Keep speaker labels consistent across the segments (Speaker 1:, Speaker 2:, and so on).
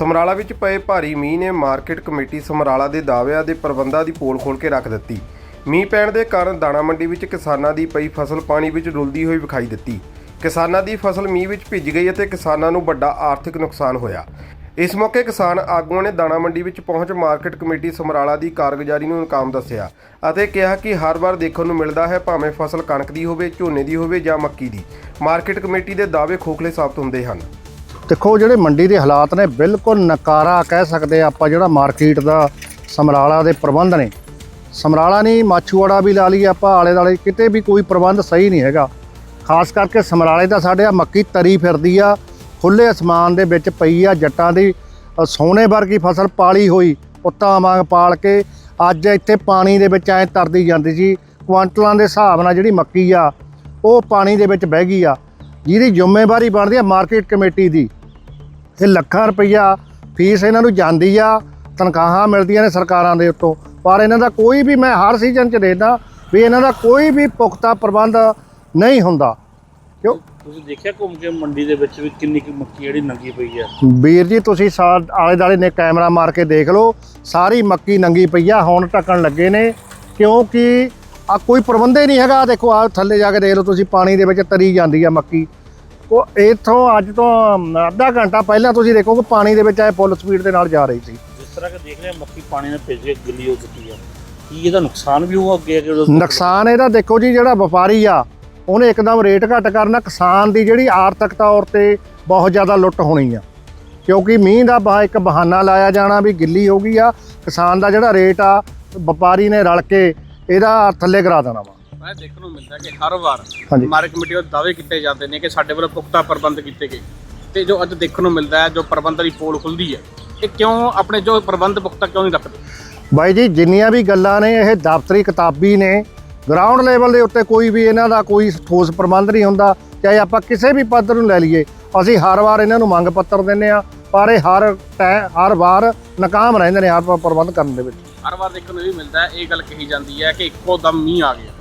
Speaker 1: ਸਮਰਾਲਾ ਵਿੱਚ ਪਏ ਭਾਰੀ ਮੀਂਹ ਨੇ ਮਾਰਕੀਟ ਕਮੇਟੀ ਸਮਰਾਲਾ ਦੇ ਦਾਅਵਿਆਂ ਦੇ ਪ੍ਰਬੰਧਾਂ ਦੀ ਪੋਲ ਖੋਲ ਕੇ ਰੱਖ ਦਿੱਤੀ। ਮੀਂਹ ਪੈਣ ਦੇ ਕਾਰਨ ਦਾਣਾ ਮੰਡੀ ਵਿੱਚ ਕਿਸਾਨਾਂ ਦੀ ਪਈ ਫਸਲ ਪਾਣੀ ਵਿੱਚ ਡੁੱਲਦੀ ਹੋਈ ਵਿਖਾਈ ਦਿੱਤੀ। ਕਿਸਾਨਾਂ ਦੀ ਫਸਲ ਮੀਂਹ ਵਿੱਚ ਭਿੱਜ ਗਈ ਅਤੇ ਕਿਸਾਨਾਂ ਨੂੰ ਵੱਡਾ ਆਰਥਿਕ ਨੁਕਸਾਨ ਹੋਇਆ। ਇਸ ਮੌਕੇ ਕਿਸਾਨ ਆਗੂਆਂ ਨੇ ਦਾਣਾ ਮੰਡੀ ਵਿੱਚ ਪਹੁੰਚ ਮਾਰਕੀਟ ਕਮੇਟੀ ਸਮਰਾਲਾ ਦੀ ਕਾਰਗੁਜ਼ਾਰੀ ਨੂੰ ਨਾਕਾਮ ਦੱਸਿਆ ਅਤੇ ਕਿਹਾ ਕਿ ਹਰ ਵਾਰ ਦੇਖਣ ਨੂੰ ਮਿਲਦਾ ਹੈ ਭਾਵੇਂ ਫਸਲ ਕਣਕ ਦੀ ਹੋਵੇ, ਝੋਨੇ ਦੀ ਹੋਵੇ ਜਾਂ ਮੱਕੀ ਦੀ। ਮਾਰਕੀਟ ਕਮੇਟੀ ਦੇ ਦਾਅਵੇ ਖੋਖਲੇ ਸਾਬਤ ਹੁੰਦੇ ਹਨ।
Speaker 2: ਦੇਖੋ, ਜਿਹੜੇ ਮੰਡੀ ਦੇ ਹਾਲਾਤ ਨੇ, ਬਿਲਕੁਲ ਨਕਾਰਾ ਕਹਿ ਸਕਦੇ ਆ ਆਪਾਂ, ਜਿਹੜਾ ਮਾਰਕੀਟ ਦਾ ਸਮਰਾਲਾ ਦੇ ਪ੍ਰਬੰਧ ਨੇ। ਸਮਰਾਲਾ ਨਹੀਂ, ਮਾਛੂਵਾੜਾ ਵੀ ਲਾ ਲਈ ਆਪਾਂ ਆਲੇ ਦਾਲੇ ਕਿਤੇ ਵੀ ਕੋਈ ਪ੍ਰਬੰਧ ਸਹੀ ਨਹੀਂ ਹੈਗਾ। ਖਾਸ ਕਰਕੇ ਸਮਰਾਲੇ ਦਾ ਸਾਡੇ ਆ ਮੱਕੀ ਤਰੀ ਫਿਰਦੀ ਆ ਖੁੱਲੇ ਅਸਮਾਨ ਦੇ ਵਿੱਚ ਪਈ ਆ, ਜੱਟਾਂ ਦੀ ਸੋਨੇ ਵਰਗੀ ਫਸਲ ਪਾਲੀ ਹੋਈ, ਪੁੱਤਾਂ ਵਾਂਗ ਪਾਲ ਕੇ, ਅੱਜ ਇੱਥੇ ਪਾਣੀ ਦੇ ਵਿੱਚ ਐ ਤਰਦੀ ਜਾਂਦੀ ਸੀ। ਕੁਆਂਟਲਾਂ ਦੇ ਹਿਸਾਬ ਨਾਲ ਜਿਹੜੀ ਮੱਕੀ ਆ, ਉਹ ਪਾਣੀ ਦੇ ਵਿੱਚ ਬਹਿ ਗਈ ਆ। ਜਿਹਦੀ ਜ਼ਿੰਮੇਵਾਰੀ ਬਣਦੀ ਆ ਮਾਰਕੀਟ ਕਮੇਟੀ ਦੀ। ਇਹ ਲੱਖਾਂ ਰੁਪਈਆ ਫੀਸ ਇਹਨਾਂ ਨੂੰ ਜਾਂਦੀ ਆ ਤਨਖਾਹਾਂ ਮਿਲਦੀਆਂ ਨੇ ਸਰਕਾਰਾਂ ਦੇ ਉੱਤੋਂ। ਪਰ ਇਹਨਾਂ ਦਾ ਕੋਈ ਵੀ ਮੈਂ ਹਰ ਸੀਜ਼ਨ 'ਚ ਦੇਖਦਾ ਵੀ ਇਹਨਾਂ ਦਾ ਕੋਈ ਵੀ ਪੁਖਤਾ ਪ੍ਰਬੰਧ ਨਹੀਂ ਹੁੰਦਾ। ਕਿਉਂ?
Speaker 3: ਤੁਸੀਂ ਦੇਖਿਆ ਘੁੰਮ ਕੇ ਮੰਡੀ ਦੇ ਵਿੱਚ ਵੀ ਕਿੰਨੀ ਕੁ ਮੱਕੀ ਜਿਹੜੀ ਨੰਗੀ ਪਈ ਆ?
Speaker 2: ਵੀਰ ਜੀ ਤੁਸੀਂ ਆਲੇ ਦਾਲੇ ਨੇ ਕੈਮਰਾ ਮਾਰ ਕੇ ਦੇਖ ਲਓ ਸਾਰੀ ਮੱਕੀ ਨੰਗੀ ਪਈ ਆ ਹੁਣ ਢੱਕਣ ਲੱਗੇ ਨੇ। ਕਿਉਂਕਿ ਆ ਕੋਈ ਪ੍ਰਬੰਧ ਹੀ ਨਹੀਂ ਹੈਗਾ। ਦੇਖੋ ਆ ਥੱਲੇ ਜਾ ਕੇ ਦੇਖ ਲਓ ਤੁਸੀਂ ਪਾਣੀ ਦੇ ਵਿੱਚ ਤਰੀ ਜਾਂਦੀ ਆ ਮੱਕੀ। ਉਹ ਇੱਥੋਂ ਅੱਜ ਤੋਂ ਅੱਧਾ ਘੰਟਾ ਪਹਿਲਾਂ ਤੁਸੀਂ ਦੇਖੋ ਕਿ ਪਾਣੀ ਦੇ ਵਿੱਚ ਐ ਫੁੱਲ ਸਪੀਡ ਦੇ ਨਾਲ ਜਾ ਰਹੀ ਸੀ।
Speaker 3: ਜਿਸ ਤਰ੍ਹਾਂ ਕਿ ਦੇਖ ਰਹੇ ਹਾਂ ਮੱਕੀ ਪਾਣੀ ਨਾਲ ਭਿੱਜ ਕੇ ਗਿੱਲੀ ਹੋ ਚੁੱਕੀ ਆ। ਕੀ ਇਹਦਾ ਨੁਕਸਾਨ ਵੀ ਹੋਊ ਅੱਗੇ ਜਦੋਂ
Speaker 2: ਨੁਕਸਾਨ ਇਹਦਾ ਦੇਖੋ ਜੀ ਜਿਹੜਾ ਵਪਾਰੀ ਆ ਉਹਨੇ ਇੱਕਦਮ ਰੇਟ ਘੱਟ ਕਰਨਾ। ਕਿਸਾਨ ਦੀ ਜਿਹੜੀ ਆਰਥਿਕ ਤੌਰ ਤੇ ਬਹੁਤ ਜ਼ਿਆਦਾ ਲੁੱਟ ਹੋਣੀ ਆ। ਕਿਉਂਕਿ ਮੀਂਹ ਦਾ ਬਹਾ ਇੱਕ ਬਹਾਨਾ ਲਾਇਆ ਜਾਣਾ ਵੀ ਗਿੱਲੀ ਹੋ ਗਈ ਆ। ਕਿਸਾਨ ਦਾ ਜਿਹੜਾ ਰੇਟ ਆ ਵਪਾਰੀ ਨੇ ਰਲ ਕੇ ਇਹਦਾ ਥੱਲੇ ਕਰਾ ਦੇਣਾ ਵਾ।
Speaker 4: ਦੇਖਣ ਨੂੰ ਮਿਲਦਾ ਕਿ ਹਰ ਵਾਰ
Speaker 2: ਹਾਂਜੀ।
Speaker 4: ਮਾਰਕ ਕਮੇਟੀ ਵੱਲੋਂ ਦਾਅਵੇ ਕੀਤੇ ਜਾਂਦੇ ਨੇ ਕਿ ਸਾਡੇ ਵੱਲੋਂ ਪੁਖਤਾ ਪ੍ਰਬੰਧ ਕੀਤੇ ਗਏ। ਤੇ ਜੋ ਅੱਜ ਦੇਖਣ ਨੂੰ ਮਿਲਦਾ ਹੈ ਜੋ ਪ੍ਰਬੰਧ ਦੀ ਪੋਲ ਖੁੱਲਦੀ ਹੈ ਇਹ ਕਿਉਂ ਆਪਣੇ ਜੋ ਪ੍ਰਬੰਧ ਪੁਖਤਾ ਕਿਉਂ ਨਹੀਂ ਰੱਖਦੇ?
Speaker 2: ਬਾਈ ਜੀ ਜਿੰਨੀਆਂ ਵੀ ਗੱਲਾਂ ਨੇ ਇਹ ਦਫ਼ਤਰੀ ਕਿਤਾਬੀ ਨੇ। ਗਰਾਊਂਡ ਲੈਵਲ ਦੇ ਉੱਤੇ ਕੋਈ ਵੀ ਇਹਨਾਂ ਦਾ ਕੋਈ ਠੋਸ ਪ੍ਰਬੰਧ ਨਹੀਂ ਹੁੰਦਾ। ਚਾਹੇ ਆਪਾਂ ਕਿਸੇ ਵੀ ਪੱਧਰ ਨੂੰ ਲੈ ਲਈਏ ਅਸੀਂ ਹਰ ਵਾਰ ਇਹਨਾਂ ਨੂੰ ਮੰਗ ਪੱਤਰ ਦਿੰਨੇ ਆ ਪਰ ਇਹ ਹਰ ਟੈ- ਹਰ ਵਾਰ ਨਾਕਾਮ ਰਹਿੰਦੇ ਨੇ ਹਰ ਪ੍ਰਬੰਧ ਕਰਨ ਦੇ ਵਿੱਚ।
Speaker 4: ਹਰ ਵਾਰ ਦੇਖਣ ਨੂੰ ਇਹ ਵੀ ਮਿਲਦਾ ਹੈ ਇਹ ਗੱਲ ਕਹੀ ਜਾਂਦੀ ਹੈ ਕਿ ਇੱਕੋ ਦਮ ਮੀਂਹ ਆ ਗਿਆ।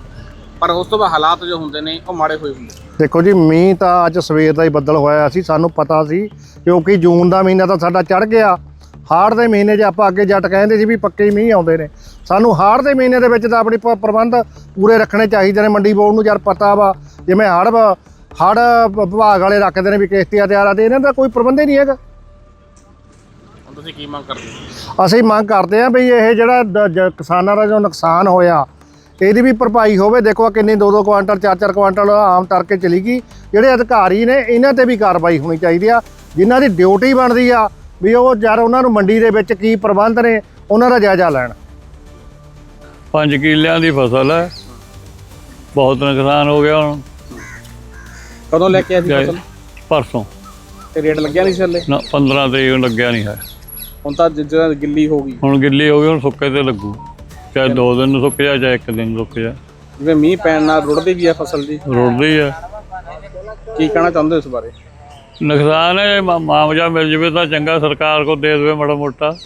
Speaker 4: ਪਰ ਉਸ ਤੋਂ ਬਾਅਦ ਹਾਲਾਤ ਜੋ ਹੁੰਦੇ ਨੇ ਉਹ ਮਾੜੇ ਹੋਏ ਹੁੰਦੇ
Speaker 2: ਦੇਖੋ ਜੀ ਮੀਂਹ ਤਾਂ ਅੱਜ ਸਵੇਰ ਦਾ ਹੀ ਬੱਦਲ ਹੋਇਆ ਸੀ ਸਾਨੂੰ ਪਤਾ ਸੀ ਕਿਉਂਕਿ ਜੂਨ ਦਾ ਮਹੀਨਾ ਤਾਂ ਸਾਡਾ ਚੜ ਗਿਆ। ਹਾੜ ਦੇ ਮਹੀਨੇ 'ਚ ਆਪਾਂ ਅੱਗੇ ਜੱਟ ਕਹਿੰਦੇ ਸੀ ਵੀ ਪੱਕੇ ਹੀ ਮੀਂਹ ਆਉਂਦੇ ਨੇ। ਸਾਨੂੰ ਹਾੜ ਦੇ ਮਹੀਨੇ ਦੇ ਵਿੱਚ ਤਾਂ ਆਪਣੀ ਪ੍ਰਬੰਧ ਪੂਰੇ ਰੱਖਣੇ ਚਾਹੀਦੇ ਨੇ। ਮੰਡੀ ਬੋਰਡ ਨੂੰ ਯਾਰ ਪਤਾ ਵਾ ਜਿਵੇਂ ਹੜ ਹੜ ਵਿਭਾਗ ਵਾਲੇ ਰੱਖਦੇ ਨੇ ਵੀ ਕਿਸ਼ਤੀਆਂ ਤਿਆਰ ਆ ਤੇ ਇਹਨਾਂ ਦਾ ਕੋਈ ਪ੍ਰਬੰਧ ਹੀ ਨਹੀਂ ਹੈਗਾ।
Speaker 4: ਤੁਸੀਂ ਕੀ ਮੰਗ ਕਰਦੇ
Speaker 2: ਅਸੀਂ ਮੰਗ ਕਰਦੇ ਹਾਂ ਵੀ ਇਹ ਜਿਹੜਾ ਜ- ਕਿਸਾਨਾਂ ਦਾ ਜੋ ਨੁਕਸਾਨ ਹੋਇਆ ਇਹਦੀ ਵੀ ਭਰਪਾਈ ਹੋਵੇ ਦੇਖੋ ਆਹ ਕਿੰਨੀ 2-2 ਕੁਆਂਟਲ 4-4 ਕੁਆਂਟਲ ਆਮ ਤੜਕੇ ਚਲੀ ਗਈ। ਜਿਹੜੇ ਅਧਿਕਾਰੀ ਨੇ ਇਹਨਾਂ ਤੇ ਵੀ ਕਾਰਵਾਈ ਹੋਣੀ ਚਾਹੀਦੀ ਆ। ਜਿਨ੍ਹਾਂ ਦੀ ਡਿਊਟੀ ਬਣਦੀ ਆ ਵੀ ਉਹ ਯਾਰ ਉਹਨਾਂ ਨੂੰ ਮੰਡੀ ਦੇ ਵਿੱਚ ਕੀ ਪ੍ਰਬੰਧ ਨੇ ਉਹਨਾਂ ਦਾ ਜਾਇਜ਼ਾ ਲੈਣ।
Speaker 5: ਪੰਜ ਕਿੱਲਿਆਂ ਦੀ ਫਸਲ ਹੈ। ਬਹੁਤ ਨੁਕਸਾਨ ਹੋ ਗਿਆ ਹੁਣ।
Speaker 4: ਕਦੋਂ ਲੈ ਕੇ
Speaker 5: ਜਾਏ-
Speaker 4: ਫਸਲ?
Speaker 5: ਪਰਸੋਂ।
Speaker 4: ਤੇ ਰੇਟ ਲੱਗਿਆ ਨਹੀਂ ਸੀ ਹਲੇ?
Speaker 5: ਨਾ 15 ਤਰੀਕ ਨੂੰ ਲੱਗਿਆ ਨਹੀਂ ਹੈ।
Speaker 4: ਹੁਣ ਤਾਂ ਜਿੱਦਾਂ ਗਿੱਲੀ ਹੋ ਗਈ।
Speaker 5: ਹੁਣ ਗਿੱਲੀ ਹੋ ਗਈ ਹੁਣ ਸੁੱਕੇ ਤੇ ਲੱਗੂ। ਚਾਹੇ ਦੋ ਦਿਨ ਨੂੰ ਸੁੱਕ ਜਾ ਚਾਹੇ ਇੱਕ ਦਿਨ ਸੁੱਕ ਜਾ।
Speaker 4: ਜਿਵੇਂ ਮੀਂਹ ਪੈਣ ਨਾਲ ਰੁੜਦੀ ਵੀ ਹੈ ਫਸਲ ਦੀ
Speaker 5: ਰੁੜਦੀ ਹੈ
Speaker 4: ਕੀ ਕਹਿਣਾ ਚਾਹੁੰਦੇ ਹੋ ਇਸ ਬਾਰੇ?
Speaker 5: ਨੁਕਸਾਨ ਹੈ ਮਾ- ਮੁਆਵਜ਼ਾ ਮਿਲ ਜਵੇ ਤਾਂ ਚੰਗਾ ਸਰਕਾਰ ਕੋ ਦੇ ਦੇਵੇ ਮਾੜਾ ਮੋਟਾ।